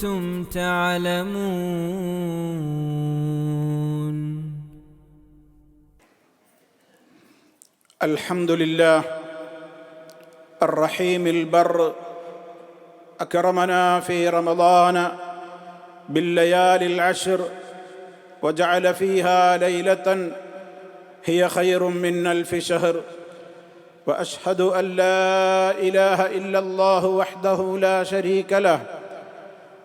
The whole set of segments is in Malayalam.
كنتم تعلمون. الحمد لله الرحيم البر. أكرمنا في رمضان بالليالي العشر وجعل فيها ليلة هي خير من ألف شهر. وأشهد أن لا إله إلا الله وحده لا شريك له.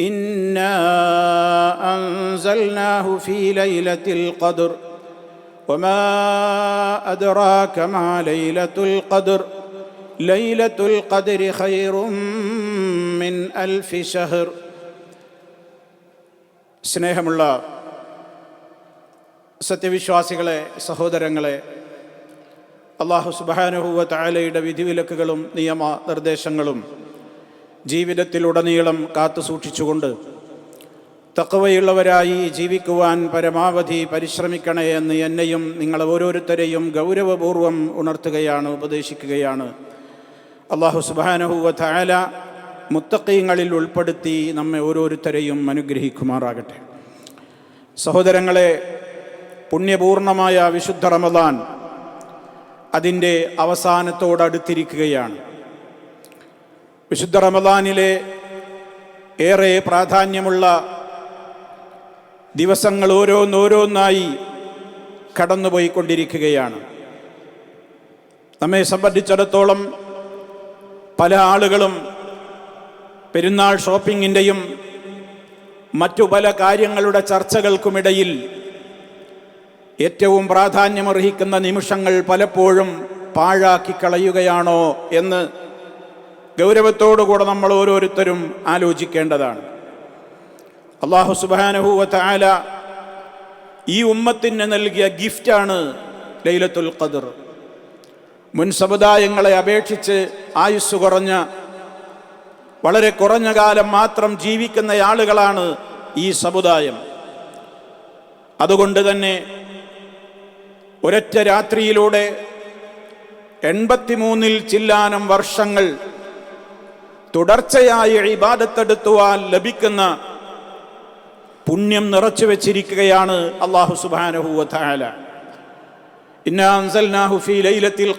انا انزلناه في ليله القدر وما ادراك ما ليله القدر ليله القدر خير من الف شهر സ്നേഹമുള്ള സത്യവിശ്വാസികളെ സഹോദരങ്ങളെ അള്ളാഹു സുബാനുഹുവ താലയുടെ വിധിവിലക്കുകളും നിയമ നിർദ്ദേശങ്ങളും ജീവിതത്തിലുടനീളം കാത്തു സൂക്ഷിച്ചുകൊണ്ട് തക്കവയുള്ളവരായി ജീവിക്കുവാൻ പരമാവധി പരിശ്രമിക്കണേ എന്ന് എന്നെയും നിങ്ങൾ ഓരോരുത്തരെയും ഗൗരവപൂർവം ഉണർത്തുകയാണ് ഉപദേശിക്കുകയാണ്. അള്ളാഹു സുബാനഹുവ താല മുത്തക്കീങ്ങളിൽ ഉൾപ്പെടുത്തി നമ്മെ ഓരോരുത്തരെയും അനുഗ്രഹിക്കുമാറാകട്ടെ. സഹോദരങ്ങളെ പുണ്യപൂർണമായ വിശുദ്ധ റമദാൻ അതിന്റെ അവസാനത്തോടടുത്തിരിക്കുകയാണ്. വിശുദ്ധ റമദാനിലെ ഏറെ പ്രാധാന്യമുള്ള ദിവസങ്ങൾ ഓരോന്നോരോന്നായി കടന്നുപോയിക്കൊണ്ടിരിക്കുകയാണ്. നമ്മെ സംബന്ധിച്ചിടത്തോളം പല ആളുകളും പെരുന്നാൾ ഷോപ്പിങ്ങിന്റെയും മറ്റു പല കാര്യങ്ങളുടെ ചർച്ചകൾക്കുമിടയിൽ ഏറ്റവും പ്രാധാന്യമർഹിക്കുന്ന നിമിഷങ്ങൾ പലപ്പോഴും പാഴാക്കി കളയുകയാണോ എന്ന് ഗൗരവത്തോടുകൂടെ നമ്മൾ ഓരോരുത്തരും ആലോചിക്കേണ്ടതാണ്. അള്ളാഹു സുബാനഹുവ ആല ഈ ഉമ്മത്തിന് നൽകിയ ഗിഫ്റ്റാണ് ലൈലത്തുൽ ഖദർ. മുൻ സമുദായങ്ങളെ അപേക്ഷിച്ച് ആയുസ് കുറഞ്ഞ വളരെ കുറഞ്ഞ കാലം മാത്രം ജീവിക്കുന്ന ആളുകളാണ് ഈ സമുദായം. അതുകൊണ്ട് തന്നെ ഒരൊറ്റ രാത്രിയിലൂടെ എൺപത്തിമൂന്നിൽ ചില്ലാനം വർഷങ്ങൾ തുടർച്ചയായി ഇബാദത്തെടുത്തുവാൻ ലഭിക്കുന്ന പുണ്യം നിറച്ചു വെച്ചിരിക്കുകയാണ് അള്ളാഹു സുബാനഹുല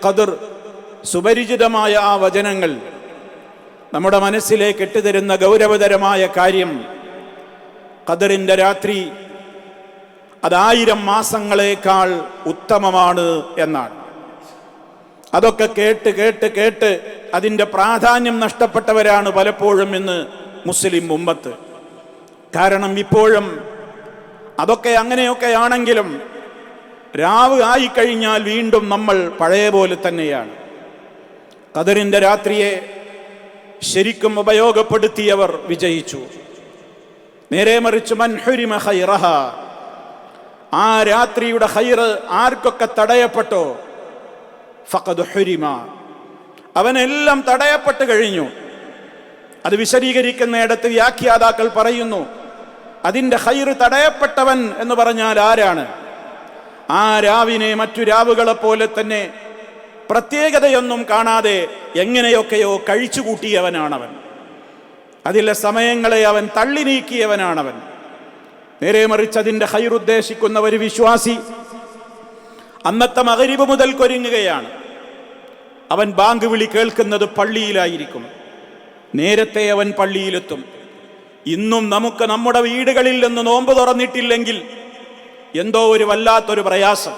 ഖദർ. സുപരിചിതമായ ആ വചനങ്ങൾ നമ്മുടെ മനസ്സിലേക്ക് ഇട്ടുതരുന്ന ഗൗരവതരമായ കാര്യം ഖദറിന്റെ രാത്രി അതായിരം മാസങ്ങളേക്കാൾ ഉത്തമമാണ് എന്നാണ്. അതൊക്കെ കേട്ട് കേട്ട് കേട്ട് അതിന്റെ പ്രാധാന്യം നഷ്ടപ്പെട്ടവരാണ് പലപ്പോഴും ഇന്ന് മുസ്ലിം ഉമ്മത്ത്. കാരണം ഇപ്പോഴും അതൊക്കെ അങ്ങനെയൊക്കെ ആണെങ്കിലും രാവ് ആയിക്കഴിഞ്ഞാൽ വീണ്ടും നമ്മൾ പഴയ പോലെ തന്നെയാണ്. കതിറിന്റെ രാത്രിയെ ശരിക്കും ഉപയോഗപ്പെടുത്തിയവർ വിജയിച്ചു. നേരെ മറിച്ച് മൻഹുരിമ ഹൈറഹ ആ രാത്രിയുടെ ഹൈറ് ആർക്കൊക്കെ തടയപ്പെട്ടോ? ഫഖദ് അവനെല്ലാം തടയപ്പെട്ട് കഴിഞ്ഞു. അത് വിശദീകരിക്കുന്ന ഇടത്ത് വ്യാഖ്യാതാക്കൾ പറയുന്നു അതിന്റെ ഹൈറ് തടയപ്പെട്ടവൻ എന്ന് പറഞ്ഞാൽ ആരാണ്? ആ രാവിനെ മറ്റു രാവുകളെ പോലെ തന്നെ പ്രത്യേകതയൊന്നും കാണാതെ എങ്ങനെയൊക്കെയോ കഴിച്ചുകൂട്ടിയവനാണവൻ അതിലെ സമയങ്ങളെ അവൻ തള്ളി നീക്കിയവനാണവൻ. നേരെ മറിച്ച് അതിന്റെ ഹൈറുദ്ദേശിക്കുന്ന ഒരു വിശ്വാസി അന്നത്തെ മകരിവ് മുതൽ കൊരുങ്ങുകയാണ്. അവൻ ബാങ്ക് വിളി കേൾക്കുന്നത് പള്ളിയിലായിരിക്കും. നേരത്തെ അവൻ പള്ളിയിലെത്തും. ഇന്നും നമുക്ക് നമ്മുടെ വീടുകളിൽ നിന്ന് നോമ്പ് തുറന്നിട്ടില്ലെങ്കിൽ എന്തോ ഒരു വല്ലാത്തൊരു പ്രയാസം.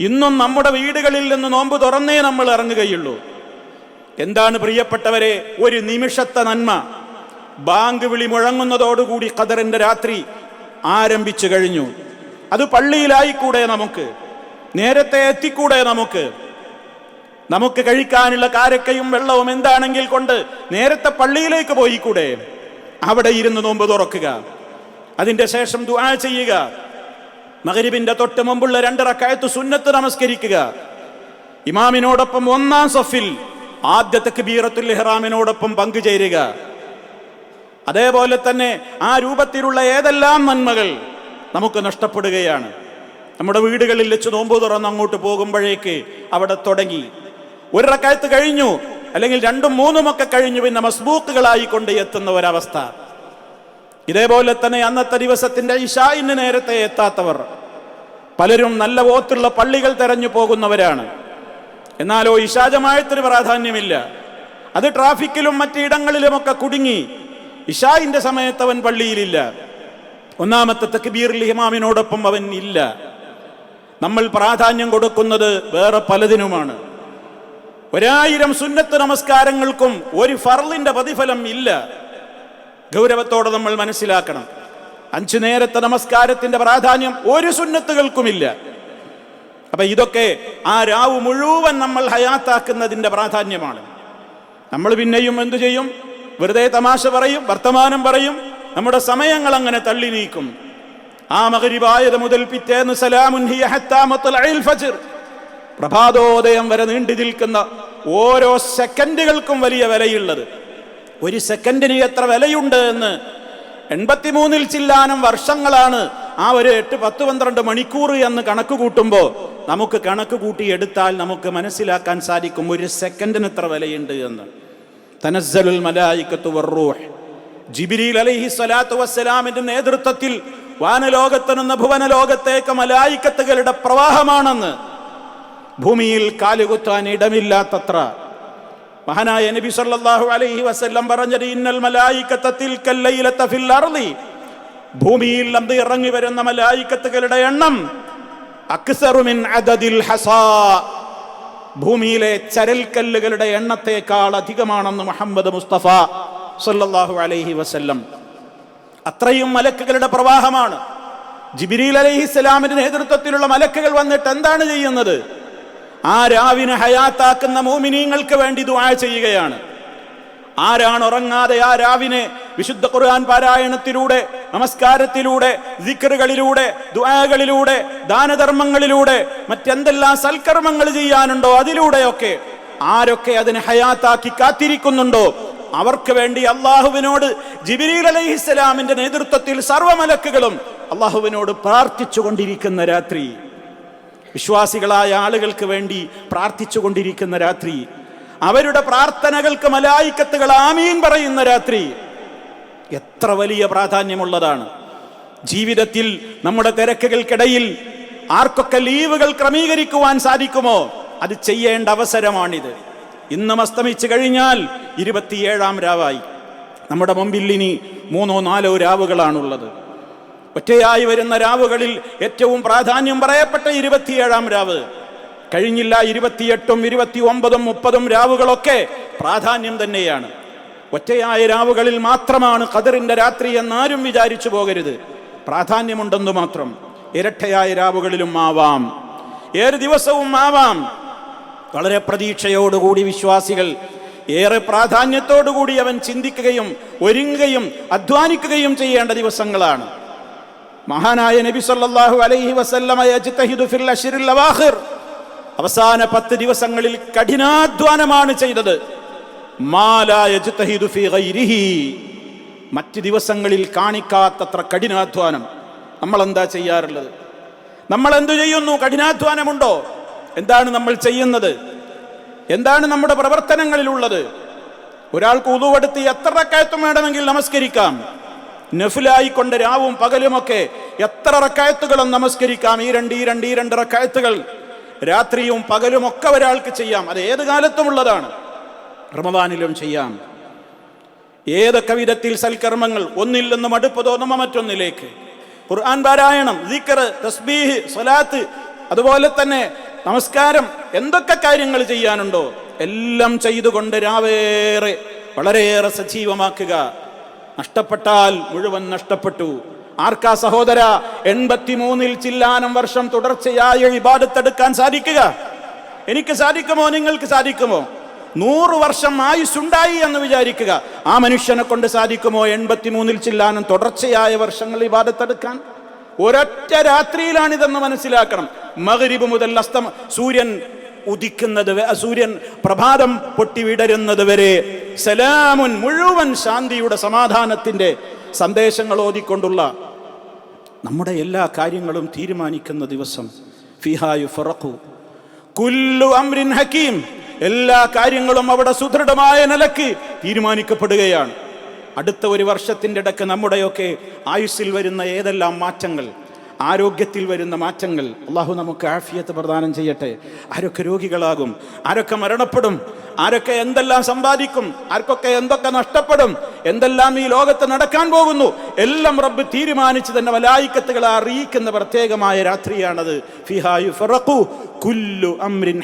ഇന്നും നമ്മുടെ വീടുകളിൽ നിന്ന് നോമ്പ് തുറന്നേ നമ്മൾ ഇറങ്ങുകയുള്ളൂ. എന്താണ് പ്രിയപ്പെട്ടവരെ ഒരു നിമിഷത്തെ നന്മ. ബാങ്ക് വിളി മുഴങ്ങുന്നതോടുകൂടി ഖദറിന്റെ രാത്രി ആരംഭിച്ചു കഴിഞ്ഞു. അത് പള്ളിയിലായിക്കൂടെ നമുക്ക്? നേരത്തെ എത്തിക്കൂടെ നമുക്ക്? നമുക്ക് കഴിക്കാനുള്ള കാരക്കയും വെള്ളവും എന്താണെങ്കിൽ കൊണ്ട് നേരത്തെ പള്ളിയിലേക്ക് പോയി കൂടെ അവിടെ ഇരുന്ന് നോമ്പ് തുറക്കുക. അതിന്റെ ശേഷം ദുആ ചെയ്യുക. മകരിബിന്റെ തൊട്ട് മുമ്പുള്ള റക്അത്ത് സുന്നത്ത് നമസ്കരിക്കുക. ഇമാമിനോടൊപ്പം ഒന്നാം സഫിൽ ആദ്യത്തെ കബീറത്തുൽ ഇഹ്റാമിനോടൊപ്പം പങ്കുചേരുക അതേപോലെ തന്നെ ആ രൂപത്തിലുള്ള ഏതെല്ലാം നന്മകൾ നമുക്ക് നഷ്ടപ്പെടുകയാണ്. നമ്മുടെ വീടുകളിൽ വെച്ച് നോമ്പ് തുറന്ന് അങ്ങോട്ട് പോകുമ്പോഴേക്ക് അവിടെ തുടങ്ങി. ഒരു റക്കായത്ത് കഴിഞ്ഞു. അല്ലെങ്കിൽ രണ്ടും മൂന്നും ഒക്കെ കഴിഞ്ഞു. പിന്നെ മസ്ബൂക്കുകളായി കൊണ്ട് എത്തുന്ന ഒരവസ്ഥ. ഇതേപോലെ തന്നെ അന്നത്തെ ദിവസത്തിന്റെ ഇഷായിന് നേരത്തെ എത്താത്തവർ. പലരും നല്ല ഓത്തുള്ള പള്ളികൾ തെരഞ്ഞു പോകുന്നവരാണ്. എന്നാലോ ഇഷാജമായത്തിന് പ്രാധാന്യമില്ല. അത് ട്രാഫിക്കിലും മറ്റിടങ്ങളിലുമൊക്കെ കുടുങ്ങി. ഇഷായിന്റെ സമയത്ത് അവൻ പള്ളിയിലില്ല. ഒന്നാമത്തെ തക്ബീറിൽ ഹിമാമിനോടൊപ്പം അവൻ ഇല്ല. നമ്മൾ പ്രാധാന്യം കൊടുക്കുന്നത് വേറെ പലതിനുമാണ്. ഒരായിരം സുന്നത്ത് നമസ്കാരങ്ങൾക്കും ഒരു ഫർലിന്റെ പ്രതിഫലം ഇല്ല. ഗൗരവത്തോടെ നമ്മൾ മനസ്സിലാക്കണം. അഞ്ചു നേരത്തെ നമസ്കാരത്തിന്റെ പ്രാധാന്യം ഒരു സുന്നത്തുകൾക്കുമില്ല. അപ്പൊ ഇതൊക്കെ ആ രാവ് മുഴുവൻ നമ്മൾ ഹയാത്താക്കുന്നതിന്റെ പ്രാധാന്യമാണ്. നമ്മൾ പിന്നെയും എന്തു ചെയ്യും? വെറുതെ തമാശ പറയും വർത്തമാനം പറയും നമ്മുടെ സമയങ്ങൾ അങ്ങനെ തള്ളി നീക്കും. ആ മകരിവായത് മുതൽ പിറ്റേന്ന് സലാമുൻ പ്രഭാതോദയം വരെ നീണ്ടു നിൽക്കുന്ന ഓരോ സെക്കൻഡുകൾക്കും വലിയ വിലയുള്ളത്. ഒരു സെക്കൻഡിന് എത്ര വിലയുണ്ട് എന്ന്. എൺപത്തിമൂന്നിൽ ചില്ലാനം വർഷങ്ങളാണ് ആ ഒരു എട്ട് പത്ത് പന്ത്രണ്ട് മണിക്കൂർ എന്ന് കണക്ക് കൂട്ടുമ്പോൾ നമുക്ക് കണക്ക് കൂട്ടി എടുത്താൽ നമുക്ക് മനസ്സിലാക്കാൻ സാധിക്കും ഒരു സെക്കൻഡിന് എത്ര വിലയുണ്ട് എന്ന്. തനസ്സലുൽ മലായിക്കത്തു വറൂഹ് ജിബിരിൽ അലഹി സ്വലാത്തു വസ്സലാമിന്റെ നേതൃത്വത്തിൽ വാനലോകത്ത് നിന്ന് ഭുവനലോകത്തേക്ക് മലായിക്കത്തുകളുടെ പ്രവാഹമാണെന്ന് ഭൂമിയിൽ കാലുകുത്താൻ ഇടമില്ലാത്തത്ര. മഹാനായ നബി സല്ലല്ലാഹു അലൈഹി വസല്ലം പറഞ്ഞത് ഇന്നൽ മലായിക്കത്ത തിൽക്കൽ ലൈലത്ത ഫിൽ അർളി ഭൂമിയിൽ അന്ത് ഇറങ്ങി വരുന്ന മലായിക്കത്തുകളുടെ എണ്ണം അക്സറു മിൻ അദദിൽ ഹസാ. ഭൂമിയിലെ ചരൽക്കല്ലുകളുടെ എണ്ണത്തേക്കാൾ അധികമാണെന്ന് മുഹമ്മദ് മുസ്തഫ സല്ലല്ലാഹു അലൈഹി വസല്ലം. അത്രയും മലക്കുകളുടെ പ്രവാഹമാണ്. ജിബിരിൽ അലൈഹിസ്സലാമിന്റെ നേതൃത്വത്തിലുള്ള മലക്കുകൾ വന്നിട്ട് എന്താണ് ചെയ്യുന്നത്? ആ രാവിനെ ഹയാത്താക്കുന്ന മോമിനീങ്ങൾക്ക് വേണ്ടി ദുആ ചെയ്യുകയാണ്. ആരാണ് ഉറങ്ങാതെ ആ രാവിനെ വിശുദ്ധ ഖുർആൻ പാരായണത്തിലൂടെ നമസ്കാരത്തിലൂടെ ദിക്കറുകളിലൂടെ ദുആകളിലൂടെ ദാനധർമ്മങ്ങളിലൂടെ മറ്റെന്തെല്ലാം സൽക്കർമ്മങ്ങൾ ചെയ്യാനുണ്ടോ അതിലൂടെയൊക്കെ ആരൊക്കെ അതിനെ ഹയാത്താക്കി കാത്തിരിക്കുന്നുണ്ടോ? അവർക്ക് വേണ്ടി അള്ളാഹുവിനോട് ജിബിരീൽ അലൈഹിസ്സലാമിന്റെ നേതൃത്വത്തിൽ സർവമലക്കുകളും അള്ളാഹുവിനോട് പ്രാർത്ഥിച്ചു കൊണ്ടിരിക്കുന്ന രാത്രി. വിശ്വാസികളായ ആളുകൾക്ക് വേണ്ടി പ്രാർത്ഥിച്ചു കൊണ്ടിരിക്കുന്ന രാത്രി അവരുടെ പ്രാർത്ഥനകൾക്ക് മലായിക്കത്തുകൾ ആമീൻ പറയുന്ന രാത്രി എത്ര വലിയ പ്രാധാന്യമുള്ളതാണ്. ജീവിതത്തിൽ നമ്മുടെ തിരക്കുകൾക്കിടയിൽ ആർക്കൊക്കെ ലീവുകൾ ക്രമീകരിക്കുവാൻ സാധിക്കുമോ? അത് ചെയ്യേണ്ട അവസരമാണിത്. ഇന്നും അസ്തമിച്ചു കഴിഞ്ഞാൽ ഇരുപത്തിയേഴാം രാവായി. നമ്മുടെ മുമ്പിൽ ഇനി മൂന്നോ നാലോ രാവുകളാണുള്ളത്. ഒറ്റയായി വരുന്ന രാവുകളിൽ ഏറ്റവും പ്രാധാന്യം പറയപ്പെട്ട ഇരുപത്തിയേഴാം രാവ്. കഴിഞ്ഞില്ല ഇരുപത്തിയെട്ടും ഇരുപത്തി ഒമ്പതും മുപ്പതും രാവുകളൊക്കെ പ്രാധാന്യം തന്നെയാണ്. ഒറ്റയായ രാവുകളിൽ മാത്രമാണ് ഖദറിന്റെ രാത്രി എന്നാരും വിചാരിച്ചു പോകരുത്. പ്രാധാന്യമുണ്ടെന്ന് മാത്രം ഇരട്ടയായ രാവുകളിലും ആവാം. ഏത് ദിവസവും ആവാം. വളരെ പ്രതീക്ഷയോടുകൂടി വിശ്വാസികൾ ഏറെ പ്രാധാന്യത്തോടുകൂടി അവൻ ചിന്തിക്കുകയും ഒരുങ്ങുകയും അധ്വാനിക്കുകയും ചെയ്യേണ്ട ദിവസങ്ങളാണ്. മഹാനായ നബി സല്ലാഹു അലൈഹി വസല്ലമ യജ്തഹിദു ഫിൽ അശ്റിൽ അവാഖിർ. അവസാന പത്ത് ദിവസങ്ങളിൽ കഠിനാധ്വാനമാണ് ചെയ്തത്. മറ്റ് ദിവസങ്ങളിൽ കാണിക്കാത്തത്ര കഠിനാധ്വാനം. നമ്മൾ എന്താ ചെയ്യാറുള്ളത്? നമ്മൾ എന്തു ചെയ്യുന്നു? കഠിനാധ്വാനമുണ്ടോ? എന്താണ് നമ്മൾ ചെയ്യുന്നത്? എന്താണ് നമ്മുടെ പ്രവർത്തനങ്ങളിലുള്ളത്? ഒരാൾക്ക് ഉതുവെടുത്ത് എത്ര കയത്തും വേണമെങ്കിൽ നമസ്കരിക്കാം. നഫിലായിക്കൊണ്ട് രാവും പകലുമൊക്കെ എത്ര റക്കായത്തുകളും നമസ്കരിക്കാം? ഈ രണ്ട് ഈ രണ്ട് ഈ രണ്ട് റക്കായത്തുകൾ. രാത്രിയും പകലും ഒക്കെ ഒരാൾക്ക് ചെയ്യാം. അത് ഏത് കാലത്തുമുള്ളതാണ്? റമദാനിലും ചെയ്യാം. ഏതൊക്കെ വിധത്തിൽ സൽക്കർമ്മങ്ങൾ? ഒന്നിൽ നിന്നും അടുപ്പ് തോന്നുമ്പോൾ മറ്റൊന്നിലേക്ക്. ഖുർആൻ പാരായണം ദിക്കർ തസ്ബീഹ് സ്വലാത്ത് അതുപോലെ തന്നെ നമസ്കാരം എന്തൊക്കെ കാര്യങ്ങൾ ചെയ്യാനുണ്ടോ? എല്ലാം ചെയ്തുകൊണ്ട് രാവേറെ വളരെയേറെ സജീവമാക്കുക. നഷ്ടപ്പെട്ടാൽ മുഴുവൻ നഷ്ടപ്പെട്ടു. ആർക്കാ സഹോദര എൺപത്തിമൂന്നിൽ ചില്ലാനം വർഷം തുടർച്ചയായ ഇബാദത്തെടുക്കാൻ സാധിക്കുക? എനിക്ക് സാധിക്കുമോ? നിങ്ങൾക്ക് സാധിക്കുമോ? നൂറ് വർഷം ആയുസ്സുണ്ടായി എന്ന് വിചാരിക്കുക. ആ മനുഷ്യനെ കൊണ്ട് സാധിക്കുമോ എൺപത്തിമൂന്നിൽ ചില്ലാനം തുടർച്ചയായ വർഷങ്ങൾ ഇബാദത്തെടുക്കാൻ? ഒരൊറ്റ രാത്രിയിലാണിതെന്ന് മനസ്സിലാക്കണം. മകരിബ് മുതൽ അസ്തമ സൂര്യൻ ഉദിക്കുന്നത് സൂര്യൻ പ്രഭാതം പൊട്ടി വിടരുന്നത് വരെ സലാമുൻ മുഴുവൻ ശാന്തിയുടെ സമാധാനത്തിന്റെ സന്ദേശങ്ങൾ ഓതിക്കൊണ്ടുള്ള നമ്മുടെ എല്ലാ കാര്യങ്ങളും തീരുമാനിക്കുന്ന ദിവസം ഫിഹായു ഫറഖു. കുല്ലു അംരിൻ ഹക്കീം. എല്ലാ കാര്യങ്ങളും അവിടെ സുദൃഢമായ നിലയ്ക്ക് തീരുമാനിക്കപ്പെടുകയാണ്. അടുത്ത ഒരു വർഷത്തിന്റെ ഇടയ്ക്ക് നമ്മുടെയൊക്കെ ആയുസ്സിൽ വരുന്ന ഏതെല്ലാം മാറ്റങ്ങൾ? ആരോഗ്യത്തിൽ വരുന്ന മാറ്റങ്ങൾ അള്ളാഹു നമുക്ക് ആഫിയത്ത് പ്രദാനം ചെയ്യട്ടെ. ആരൊക്കെ രോഗികളാകും ആരൊക്കെ മരണപ്പെടും ആരൊക്കെ എന്തെല്ലാം സമ്പാദിക്കും ആർക്കൊക്കെ എന്തൊക്കെ നഷ്ടപ്പെടും എന്തെല്ലാം ഈ ലോകത്ത് നടക്കാൻ പോകുന്നു എല്ലാം റബ്ബ് തീരുമാനിച്ചു തന്നെ വലായിക്കത്തുകളെ അറിയിക്കുന്ന പ്രത്യേകമായ രാത്രിയാണത്. കുല്ലു അംരിൻ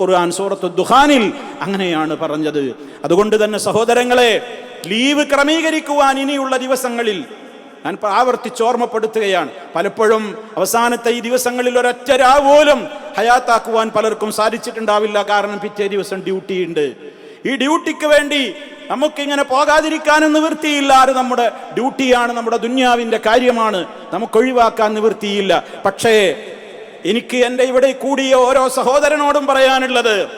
ഖുർആൻ അങ്ങനെയാണ് പറഞ്ഞത്. അതുകൊണ്ട് തന്നെ സഹോദരങ്ങളെ ലീവ് ക്രമീകരിക്കുവാൻ ഇനിയുള്ള ദിവസങ്ങളിൽ ഞാൻ ആവർത്തിച്ച് ഓർമ്മപ്പെടുത്തുകയാണ്. പലപ്പോഴും അവസാനത്തെ ഈ ദിവസങ്ങളിൽ ഒരൊറ്റ പോലും ഹയാത്താക്കുവാൻ പലർക്കും സാധിച്ചിട്ടുണ്ടാവില്ല. കാരണം പിറ്റേ ദിവസം ഡ്യൂട്ടി ഉണ്ട്. ഈ ഡ്യൂട്ടിക്ക് വേണ്ടി നമുക്കിങ്ങനെ പോകാതിരിക്കാനും നിവൃത്തിയില്ല. അത് നമ്മുടെ ഡ്യൂട്ടിയാണ് നമ്മുടെ ദുന്യാവിന്റെ കാര്യമാണ്. നമുക്ക് ഒഴിവാക്കാൻ നിവൃത്തിയില്ല. പക്ഷേ എനിക്ക് എന്റെ ഇവിടെ കൂടിയ ഓരോ സഹോദരനോടും പറയാനുള്ളത്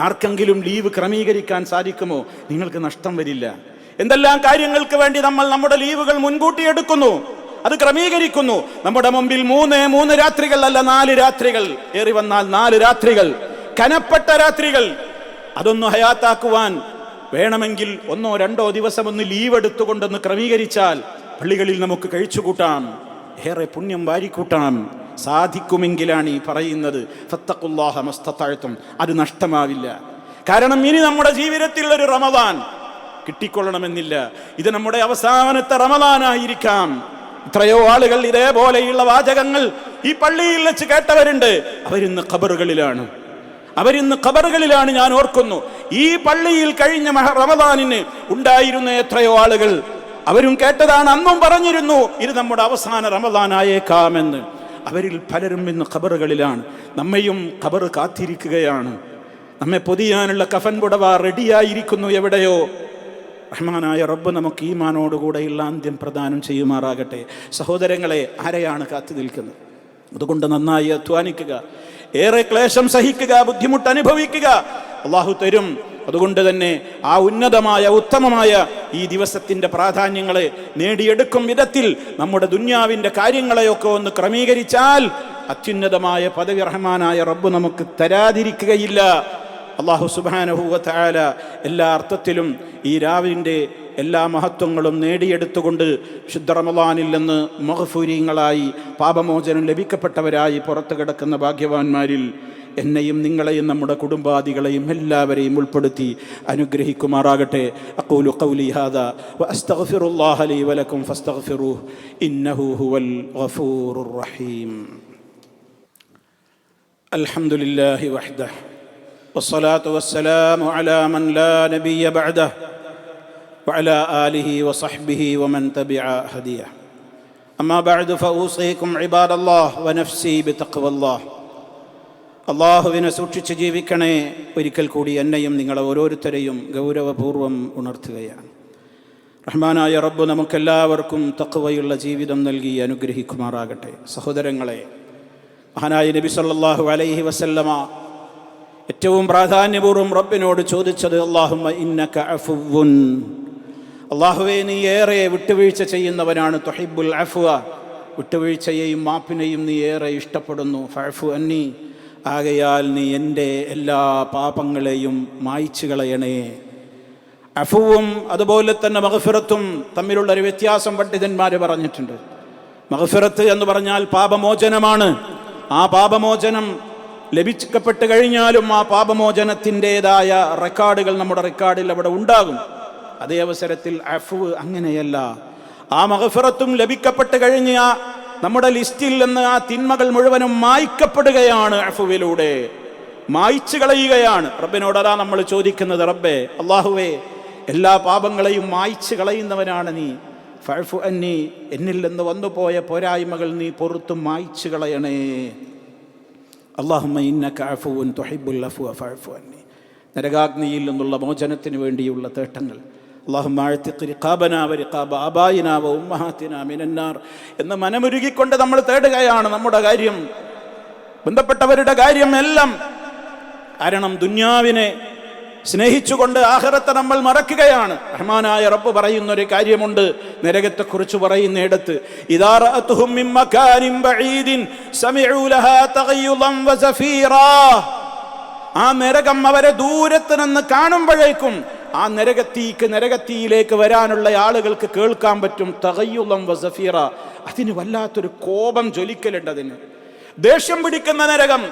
ആർക്കെങ്കിലും ലീവ് ക്രമീകരിക്കാൻ സാധിക്കുമോ? നിങ്ങൾക്ക് നഷ്ടം വരില്ല. എന്തെല്ലാം കാര്യങ്ങൾക്ക് വേണ്ടി നമ്മൾ നമ്മുടെ ലീവുകൾ മുൻകൂട്ടി എടുക്കുന്നു? അത് ക്രമീകരിക്കുന്നു. നമ്മുടെ മുമ്പിൽ മൂന്ന് മൂന്ന് രാത്രികൾ അല്ല നാല് രാത്രികൾ. ഏറി വന്നാൽ നാല് രാത്രികൾ. കനപ്പെട്ട രാത്രികൾ. അതൊന്ന് ഹയാത്താക്കുവാൻ വേണമെങ്കിൽ ഒന്നോ രണ്ടോ ദിവസം ഒന്ന് ലീവ് എടുത്തുകൊണ്ടൊന്ന് ക്രമീകരിച്ചാൽ പള്ളികളിൽ നമുക്ക് കഴിച്ചുകൂട്ടാം. ഏറെ പുണ്യം വാരിക്കൂട്ടാം. സാധിക്കുമെങ്കിലാണ് ഈ പറയുന്നത്. ഫത്തക്കുല്ലാഹ മസ്തത്താഴ്ത്തും അത് നഷ്ടമാവില്ല. കാരണം ഇനി നമ്മുടെ ജീവിതത്തിൽ ഒരു റമദാൻ കിട്ടിക്കൊള്ളണമെന്നില്ല. ഇത് നമ്മുടെ അവസാനത്തെ റമദാനായിരിക്കാം. എത്രയോ ആളുകൾ ഇതേപോലെയുള്ള വാചകങ്ങൾ ഈ പള്ളിയിൽ വെച്ച് കേട്ടവരുണ്ട്. അവരിന്ന് ഖബറുകളിലാണ്. അവരിന്ന് ഖബറുകളിലാണ് ഞാൻ ഓർക്കുന്നു. ഈ പള്ളിയിൽ കഴിഞ്ഞ റമദാനിന് ഉണ്ടായിരുന്ന എത്രയോ ആളുകൾ. അവരും കേട്ടതാണ് അന്നും പറഞ്ഞിരുന്നു ഇത് നമ്മുടെ അവസാന റമദാനായേക്കാമെന്ന്. അവരിൽ പലരും ഇന്ന് ഖബറുകളിലാണ്. നമ്മയും ഖബർ കാത്തിരിക്കുകയാണ്. നമ്മെ പൊതിയാനുള്ള കഫൻ പുടവ റെഡിയായിരിക്കുന്നു എവിടെയോ. റഹ്മാനായ റബ്ബ് നമുക്ക് ഈമാനോടുകൂടെയുള്ള അന്ത്യം പ്രദാനം ചെയ്യുമാറാകട്ടെ. സഹോദരങ്ങളെ ആരെയാണ് കാത്തു നിൽക്കുന്നത്? അതുകൊണ്ട് നന്നായി അധ്വാനിക്കുക. ഏറെ ക്ലേശം സഹിക്കുക ബുദ്ധിമുട്ട് അനുഭവിക്കുക. അള്ളാഹു തരും. അതുകൊണ്ട് തന്നെ ആ ഉന്നതമായ ഉത്തമമായ ഈ ദിവസത്തിന്റെ പ്രാധാന്യങ്ങളെ നേടിയെടുക്കും വിധത്തിൽ നമ്മുടെ ദുന്യാവിന്റെ കാര്യങ്ങളെയൊക്കെ ഒന്ന് ക്രമീകരിച്ചാൽ അത്യുന്നതമായ പദവി റഹ്മാനായ റബ്ബ് നമുക്ക് തരാതിരിക്കുകയില്ല. അള്ളാഹു സുബാനഹൂവത്തായാല എല്ലാ അർത്ഥത്തിലും ഈ രാവിന്റെ എല്ലാ മഹത്വങ്ങളും നേടിയെടുത്തുകൊണ്ട് ശുദ്ധറമലാനിൽ നിന്ന് മഹഫൂരിയങ്ങളായി പാപമോചനം ലഭിക്കപ്പെട്ടവരായി പുറത്തു കിടക്കുന്ന ഭാഗ്യവാന്മാരിൽ എന്നെയും നിങ്ങളെയും നമ്മുടെ കുടുംബാദികളെയും എല്ലാവരെയും ഉൾപ്പെടുത്തി അനുഗ്രഹിക്കുമാറാകട്ടെ. അക്കൂലു ഖൗലി ഹാദ വഅസ്തഗ്ഫിറുല്ലാഹ ലീ ഇന്നഹു ഹുവൽ ഗഫൂറുർ റഹീം. അൽഹംദുലില്ലാഹി والصلاة والسلام على من لا نبي بعده وعلى آله وصحبه ومن تبع هديه أما بعد فأوصيكم عباد الله ونفسي بتقوى الله അള്ളാഹുവിനെ സൂക്ഷിച്ച് ജീവിക്കണേ ഒരിക്കൽ കൂടി എന്നെയും നിങ്ങളെ ഓരോരുത്തരെയും ഗൗരവപൂർവ്വം ഉണർത്തുകയാണ് റഹ്മാനായ റബ്ബ് നമുക്കെല്ലാവർക്കും തക്കവയുള്ള ജീവിതം നൽകി അനുഗ്രഹിക്കുമാറാകട്ടെ സഹോദരങ്ങളെ മഹാനായ നബി സല്ലല്ലാഹു അലൈഹി വസല്ലമ ഏറ്റവും പ്രാധാന്യപൂർവം റബ്ബിനോട് ചോദിച്ചത് അള്ളാഹുമ്മ ഇന്നക അഫുവുൻ അള്ളാഹുവെ നീ ഏറെ വിട്ടുവീഴ്ച ചെയ്യുന്നവനാണ്. തൊഹിബുൽ അഫുവ വിട്ടുവീഴ്ചയെയും മാപ്പിനെയും നീ ഏറെ ഇഷ്ടപ്പെടുന്നു. ഫഅഫു അന്നി ആകയാൽ നീ എന്റെ എല്ലാ പാപങ്ങളെയും മായ്ച്ചു കളയണേ അഫുവും അതുപോലെ തന്നെ മഹഫിറത്തും തമ്മിലുള്ള ഒരു വ്യത്യാസം പണ്ഡിതന്മാർ പറഞ്ഞിട്ടുണ്ട്. മഹഫിറത്ത് എന്ന് പറഞ്ഞാൽ പാപമോചനമാണ്. ആ പാപമോചനം ലഭിക്കപ്പെട്ട് കഴിഞ്ഞാലും ആ പാപമോചനത്തിന്റെതായ റെക്കോർഡുകൾ നമ്മുടെ റെക്കോർഡിൽ അവിടെ ഉണ്ടാകും. അതേ അവസരത്തിൽ അഫ്വ് അങ്ങനെയല്ല. ആ മഹഫിറത്തും ലഭിക്കപ്പെട്ട് കഴിഞ്ഞ നമ്മുടെ ലിസ്റ്റിൽ നിന്ന് ആ തിന്മകൾ മുഴുവനും മായ്ക്കപ്പെടുകയാണ് അഫുവിലൂടെ. മായ്ച്ചു കളയുകയാണ്. റബ്ബിനോടതാ നമ്മൾ ചോദിക്കുന്നത് റബ്ബേ അള്ളാഹുവേ എല്ലാ പാപങ്ങളെയും മായ്ച്ചു കളയുന്നവനാണ് നീ. ഫഴഫു അന്നി എന്നിൽ നിന്ന് വന്നുപോയ പോരായ്മകൾ നീ പൊറത്തും മായ്ച്ചു കളയണേ. അള്ളാഹുമ്മ ഇന്നക്ക അഫുവൻ തൊഹിബുൽ അഫു ഫഅഫു അന്നി. നരകാഗ്നിയിൽ നിന്നുള്ള മോചനത്തിന് വേണ്ടിയുള്ള തേട്ടങ്ങൾ. എന്ന് മനമുരുകിക്കൊണ്ട് നമ്മൾ തേടുകയാണ് നമ്മുടെ കാര്യം. ബന്ധപ്പെട്ടവരുടെ കാര്യം എല്ലാം. കാരണം ദുന്യാവിനെ സ്നേഹിച്ചുകൊണ്ട് ആഹ്റത്തെ നമ്മൾ മറക്കുകയാണ്. റഹ്മാനായ റബ്ബ് പറയുന്ന ഒരു കാര്യമുണ്ട്. നരകത്തെക്കുറിച്ച് പറയുന്നിടത്ത് ആ നരകം അവരെ ദൂരത്ത് നിന്ന് കാണുമ്പോഴേക്കും ആ നരകത്തീക്ക് നരകത്തിയിലേക്ക് വരാനുള്ള ആളുകൾക്ക് കേൾക്കാൻ പറ്റും. തകയ്യുളം വസഫീറ അതിന് വല്ലാത്തൊരു കോപം ജ്വലിക്കലുണ്ട് അതിന്. ദേഷ്യം പിടിക്കുന്ന നരകം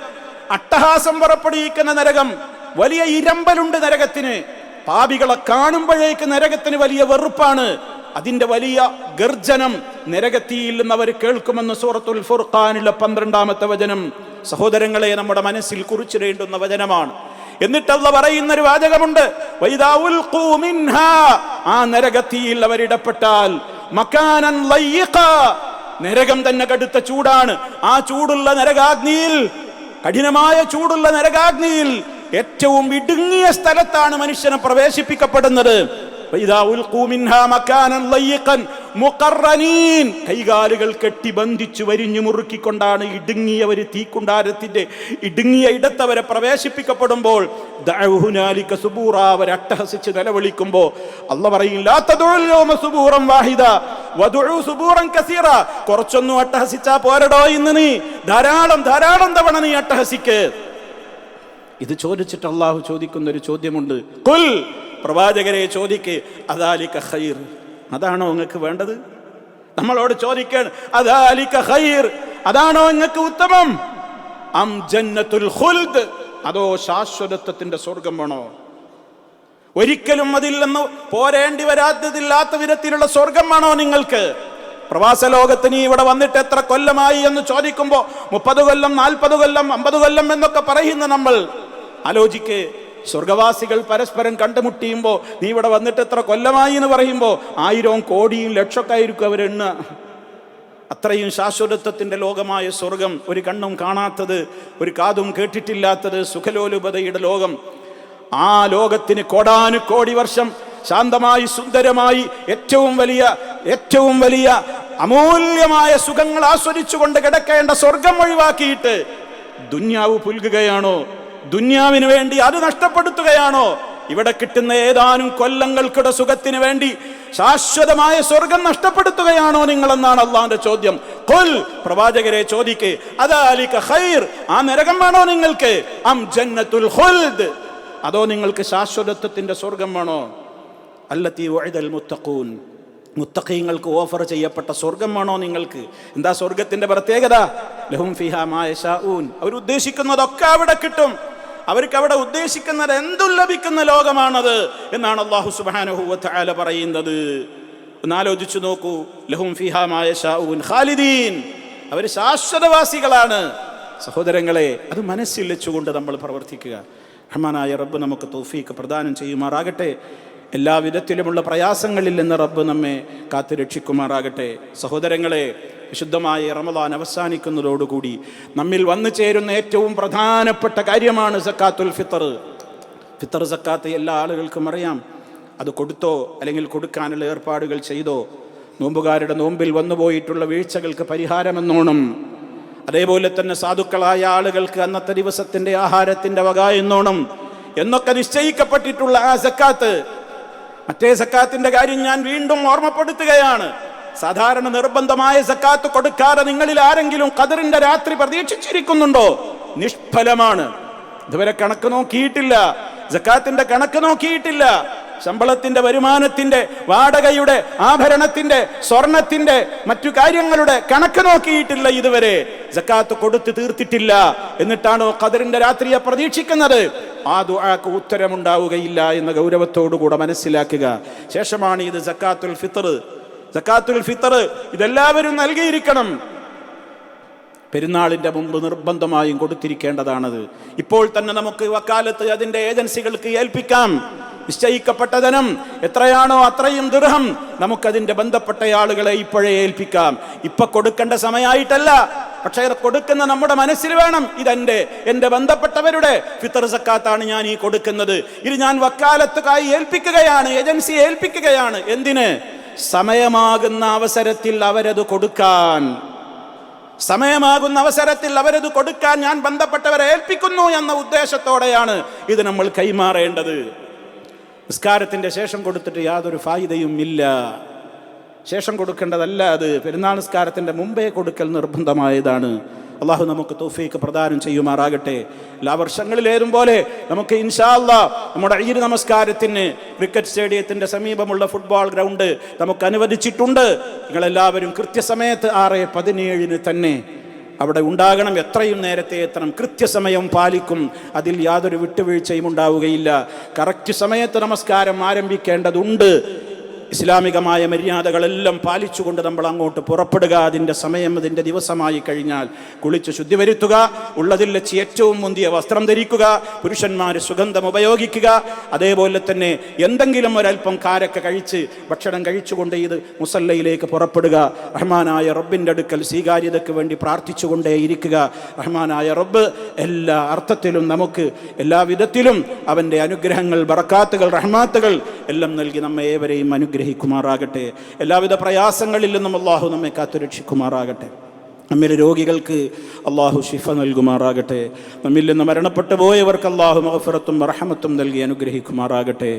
അട്ടഹാസം പുറപ്പെടുവിക്കുന്ന നരകം വലിയ ഇരമ്പലുണ്ട് നരകത്തിന്. പാപികളെ കാണുമ്പോഴേക്ക് നരകത്തിന് വലിയ വെറുപ്പാണ്. അതിന്റെ വലിയ ഗർജനം നരകത്തിയിൽ നിന്ന് അവർ കേൾക്കുമെന്ന് സൂറത്തുൽ ഫുർഖാനിലെ പന്ത്രണ്ടാമത്തെ വചനം. സഹോദരങ്ങളെ നമ്മുടെ മനസ്സിൽ കുറിച്ചിടേണ്ടുന്ന വചനമാണ്. എന്നിട്ടല്ല പറയുന്ന ഒരു വാചകമുണ്ട് ആ നരകത്തിയിൽ അവരിടപെട്ടാൽ മക്കാനൻ. നരകം തന്നെ കടുത്ത ചൂടാണ്. ആ ചൂടുള്ള നരകാഗ്നിയിൽ കഠിനമായ ചൂടുള്ള നരകാഗ്നിയിൽ ഏറ്റവും ഇടുങ്ങിയ സ്ഥലത്താണ് മനുഷ്യനെ പ്രവേശിപ്പിക്കപ്പെടുന്നത്. കൈകാലുകൾ കെട്ടി ബന്ധിച്ചു വരിഞ്ഞു മുറുക്കിക്കൊണ്ടാണ് ഇടുങ്ങിയ ഒരു തീക്കുണ്ടാരത്തിന്റെ ഇടുങ്ങിയ ഇടത്തവരെ പ്രവേശിപ്പിക്കപ്പെടുമ്പോൾ അട്ടഹസിച്ച് നിലവിളിക്കുമ്പോ അല്ല പറയില്ലാത്തൂറം കുറച്ചൊന്നും അട്ടഹസിച്ചാ പോരടോ ഇന്ന് നീ. ധാരാളം ധാരാളം തവണ നീ അട്ടഹസിക്ക്. ഇത് ചോദിച്ചിട്ട് അള്ളാഹു ചോദിക്കുന്ന ഒരു ചോദ്യമുണ്ട്. കുൽ പ്രവാചകരെ ചോദിക്ക് അദാലിക ഖൈർ. അതാണോ നിങ്ങൾക്ക് വേണ്ടത്? നമ്മളോട് ചോദിക്കണം അദാലിക ഖൈർ. അതാണോ നിങ്ങൾക്ക് ഉത്തമം? അം ജന്നത്തുൽ ഹുൽദ് അതോ ശാശ്വതത്വത്തിന്റെ സ്വർഗം വേണോ? ഒരിക്കലും അതിൽ നിന്ന് പോരേണ്ടി വരാത്തതില്ലാത്ത വിധത്തിലുള്ള സ്വർഗമാണോ നിങ്ങൾക്ക്? പ്രവാസ ലോകത്ത് നീ ഇവിടെ വന്നിട്ട് എത്ര കൊല്ലമായി എന്ന് ചോദിക്കുമ്പോൾ മുപ്പത് കൊല്ലം നാൽപ്പത് കൊല്ലം അമ്പത് കൊല്ലം എന്നൊക്കെ പറയുന്ന നമ്മൾ ആലോചിക്ക്. സ്വർഗവാസികൾ പരസ്പരം കണ്ടുമുട്ടിയുമ്പോൾ നീ ഇവിടെ വന്നിട്ട് എത്ര കൊല്ലമായി എന്ന് പറയുമ്പോൾ ആയിരവും കോടിയും ലക്ഷമൊക്കെ ആയിരിക്കും അവരെണ്ണ അത്രയും ശാശ്വതത്വത്തിന്റെ ലോകമായ സ്വർഗം ഒരു കണ്ണും കാണാത്തത് ഒരു കാതും കേട്ടിട്ടില്ലാത്തത് സുഖലോലുപതയുടെ ലോകം. ആ ലോകത്തിന് കോടാനു കോടി വർഷം ശാന്തമായി സുന്ദരമായി ഏറ്റവും വലിയ ഏറ്റവും വലിയ അമൂല്യമായ സുഖങ്ങൾ ആസ്വദിച്ചുകൊണ്ട് കിടക്കേണ്ട സ്വർഗം ഒഴിവാക്കിയിട്ട് ദുന്യാവ് പുൽകുകയാണോ? ദുന്യാവിന് വേണ്ടി അത് നഷ്ടപ്പെടുത്തുകയാണോ? ഇവിടെ കിട്ടുന്ന ഏതാനും കൊല്ലങ്ങൾക്കുടെ സുഖത്തിന് വേണ്ടി ശാശ്വതമായ സ്വർഗം നഷ്ടപ്പെടുത്തുകയാണോ നിങ്ങളെന്നാണ് അള്ളാന്റെ ചോദ്യം. കൊൽ പ്രവാചകരെ ചോദിക്കേ അതാലിക ഖൈർ ആ നരകം വേണോ നിങ്ങൾക്ക്? അം ജന്നത്തുൽ അതോ നിങ്ങൾക്ക് ശാശ്വതത്വത്തിന്റെ സ്വർഗം വേണോ? അല്ലത്തി വഴുതൽ മുത്തക്കൂൻ മുത്തഖീങ്ങൾക്ക് ഓഫർ ചെയ്യപ്പെട്ട സ്വർഗമാണോ നിങ്ങൾക്ക്? എന്താ സ്വർഗത്തിന്റെ പ്രത്യേകത? ലഹും ഫിഹാ മാ യശാഊൻ. അവർ ഉദ്ദേശിക്കുന്നതൊക്കെ അവിടെ കിട്ടും. അവർക്ക് അവിടെ ഉദ്ദേശിക്കുന്നത് എന്തും ലഭിക്കുന്ന ലോകമാണത് എന്നാണ് അള്ളാഹു തആല പറയുന്നത്. ഒന്നാലോചിച്ചു നോക്കൂ. ലഹും ഫിഹാമായ ഷാഊൻ ഖാലിദീൻ. അവർ ശാശ്വതവാസികളാണ്. സഹോദരങ്ങളെ അത് മനസ്സിൽ വെച്ചുകൊണ്ട് നമ്മൾ പ്രവർത്തിക്കുക. റഹ്മാനായ റബ്ബ് നമുക്ക് തോഫീക്ക് പ്രദാനം ചെയ്യുമാറാകട്ടെ. എല്ലാ വിധത്തിലുമുള്ള പ്രയാസങ്ങളിൽ നിന്ന് റബ്ബ് നമ്മെ കാത്തു രക്ഷിക്കുമാറാകട്ടെ. സഹോദരങ്ങളെ വിശുദ്ധമായ റമദാൻ അവസാനിക്കുന്നതോടുകൂടി നമ്മിൽ വന്നു ചേരുന്ന ഏറ്റവും പ്രധാനപ്പെട്ട കാര്യമാണ് സക്കാത്തുൽ ഫിത്തർ. ഫിത്തർ സക്കാത്ത് എല്ലാ ആളുകൾക്കും അറിയാം. അത് കൊടുത്തോ അല്ലെങ്കിൽ കൊടുക്കാനുള്ള ഏർപ്പാടുകൾ ചെയ്തോ നോമ്പുകാരുടെ നോമ്പിൽ വന്നുപോയിട്ടുള്ള വീഴ്ചകൾക്ക് പരിഹാരമെന്നോണം. അതേപോലെ തന്നെ സാധുക്കളായ ആളുകൾക്ക് അന്നത്തെ ദിവസത്തിന്റെ ആഹാരത്തിന്റെ വക എന്നോണം. എന്നൊക്കെ നിശ്ചയിക്കപ്പെട്ടിട്ടുള്ള ആ സക്കാത്ത് മറ്റേ സക്കാത്തിന്റെ കാര്യം ഞാൻ വീണ്ടും ഓർമ്മപ്പെടുത്തുകയാണ്. സാധാരണ നിർബന്ധമായ സക്കാത്ത് കൊടുക്കാതെ നിങ്ങളിൽ ആരെങ്കിലും കതിറിന്റെ രാത്രി പ്രതീക്ഷിച്ചിരിക്കുന്നുണ്ടോ? നിഷ്ഫലമാണ്. ഇതുവരെ കണക്ക് നോക്കിയിട്ടില്ല. സക്കാത്തിന്റെ കണക്ക് നോക്കിയിട്ടില്ല. ശമ്പളത്തിന്റെ വരുമാനത്തിന്റെ വാടകയുടെ ആഭരണത്തിന്റെ സ്വർണത്തിന്റെ മറ്റു കാര്യങ്ങളുടെ കണക്ക് നോക്കിയിട്ടില്ല ഇതുവരെ. ജക്കാത്ത് കൊടുത്തു തീർത്തിട്ടില്ല. എന്നിട്ടാണോ ഖദറിന്റെ രാത്രിയെ പ്രതീക്ഷിക്കുന്നത്? ആ ദുആക്ക് ഉത്തരമുണ്ടാവുകയില്ല എന്ന ഗൗരവത്തോടുകൂടെ മനസ്സിലാക്കുക. ശേഷമാണ് ഇത് ജക്കാത്തുൽ ഫിത്തർ ജക്കാത്തുൽ ഫിത്തർ ഇതെല്ലാവരും നൽകിയിരിക്കണം. പെരുന്നാളിന്റെ മുമ്പ് നിർബന്ധമായും കൊടുത്തിരിക്കേണ്ടതാണത്. ഇപ്പോൾ തന്നെ നമുക്ക് വക്കാലത്ത് അതിന്റെ ഏജൻസികൾക്ക് ഏൽപ്പിക്കാം. നിശ്ചയിക്കപ്പെട്ട ധനം എത്രയാണോ അത്രയും ദൃഹം. നമുക്കതിന്റെ ബന്ധപ്പെട്ട ആളുകളെ ഇപ്പോഴേ ഏൽപ്പിക്കാം. ഇപ്പൊ കൊടുക്കേണ്ട സമയമായിട്ടല്ല പക്ഷേ കൊടുക്കുന്ന നമ്മുടെ മനസ്സിൽ വേണം. ഇതെന്റെ എന്റെ ബന്ധപ്പെട്ടവരുടെ ഫിത്തർ സക്കാത്താണ് ഞാൻ ഈ കൊടുക്കുന്നത്. ഇത് ഞാൻ വക്കാലത്തുകായി ഏൽപ്പിക്കുകയാണ് ഏജൻസി ഏൽപ്പിക്കുകയാണ്. എന്തിന്? സമയമാകുന്ന അവസരത്തിൽ അവരത് കൊടുക്കാൻ. സമയമാകുന്ന അവസരത്തിൽ അവരത് കൊടുക്കാൻ ഞാൻ ബന്ധപ്പെട്ടവരെ ഏൽപ്പിക്കുന്നു എന്ന ഉദ്ദേശത്തോടെയാണ് ഇത് നമ്മൾ കൈമാറേണ്ടത്. നിസ്കാരത്തിന്റെ ശേഷം കൊടുത്തിട്ട് യാതൊരു ഫായിദയും ഇല്ല ശേഷം കൊടുക്കേണ്ടതല്ല അത്. പെരുന്നാൾ നിസ്കാരത്തിന്റെ മുമ്പേ കൊടുക്കൽ നിർബന്ധമായതാണ്. അള്ളാഹു നമുക്ക് തൗഫീക്ക് പ്രദാനം ചെയ്യുമാറാകട്ടെ. എല്ലാ വർഷങ്ങളിലേതും പോലെ നമുക്ക് ഇൻഷാല്ല നമ്മുടെ അയ്യര് നമസ്കാരത്തിന് ക്രിക്കറ്റ് സ്റ്റേഡിയത്തിന്റെ സമീപമുള്ള ഫുട്ബോൾ ഗ്രൗണ്ട് നമുക്ക് അനുവദിച്ചിട്ടുണ്ട്. നിങ്ങളെല്ലാവരും കൃത്യസമയത്ത് ആറ് പതിനേഴിന് തന്നെ അവിടെ ഉണ്ടാകണം എത്രയും നേരത്തെ എത്തണം. കൃത്യസമയം പാലിക്കും. അതിൽ യാതൊരു വിട്ടുവീഴ്ചയും ഉണ്ടാവുകയില്ല. കറക്റ്റ് സമയത്ത് നമസ്കാരം ആരംഭിക്കേണ്ടതുണ്ട്. ഇസ്ലാമികമായ മര്യാദകളെല്ലാം പാലിച്ചുകൊണ്ട് നമ്മൾ അങ്ങോട്ട് പുറപ്പെടുക. അതിന്റെ സമയം അതിന്റെ ദിവസമായി കഴിഞ്ഞാൽ കുളിച്ച് ശുദ്ധി വരുത്തുക. ഉള്ളതിൽ വെച്ച് ഏറ്റവും മുന്തിയ വസ്ത്രം ധരിക്കുക. പുരുഷന്മാർ സുഗന്ധം ഉപയോഗിക്കുക. അതേപോലെ തന്നെ എന്തെങ്കിലും ഒരല്പം കാരൊക്കെ കഴിച്ച് ഭക്ഷണം കഴിച്ചുകൊണ്ട് ഇത് മുസല്ലയിലേക്ക് പുറപ്പെടുക. റഹ്മാനായ റബ്ബിന്റെ അടുക്കൽ സ്വീകാര്യതയ്ക്ക് വേണ്ടി പ്രാർത്ഥിച്ചുകൊണ്ടേ ഇരിക്കുക. റഹ്മാനായ റബ്ബ് എല്ലാ അർത്ഥത്തിലും നമുക്ക് എല്ലാ വിധത്തിലും അവന്റെ അനുഗ്രഹങ്ങൾ ബറക്കാത്തുകൾ റഹ്മാത്തുകൾ എല്ലാം നൽകി നമ്മെ ഏവരെയും അനുഗ്രഹിക്കുമാറാകട്ടെ. എല്ലാവിധ പ്രയാസങ്ങളിൽ നിന്നും അള്ളാഹു നമ്മെ കാത്തുരക്ഷിക്കുമാറാകട്ടെ. നമ്മിലെ രോഗികൾക്ക് അള്ളാഹു ഷിഫ നൽകുമാറാകട്ടെ നമ്മിൽ നിന്ന് മരണപ്പെട്ടു പോയവർക്ക് അള്ളാഹു മഹഫറത്തും റഹമത്തും നൽകി അനുഗ്രഹിക്കുമാറാകട്ടെ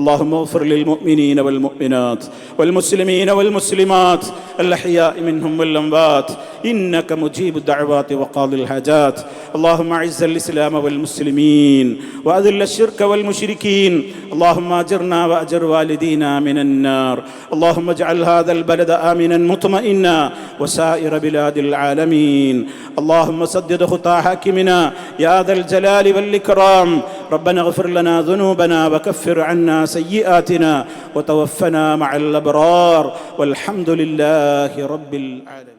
അള്ളാഹു മഹഫറിൽ മുഅ്മിനീന വൽ മുഅ്മിനാത്ത് വൽ മുസ്ലിമീന വൽ മുസ്ലിമാത്ത് الأحياء منهم والأموات إنك مجيب الدعوات وقاضي الحاجات اللهم أعز الإسلام والمسلمين وأذل الشرك والمشركين اللهم أجرنا وأجر والدينا من النار اللهم اجعل هذا البلد آمنا مطمئنا وسائر بلاد العالمين. اللهم سدد خطى حاكمنا. يا ذا الجلال والإكرام. ربنا اغفر لنا ذنوبنا وكفر عنا سيئاتنا وتوفنا مع الأبرار. والحمد لله رب العالمين.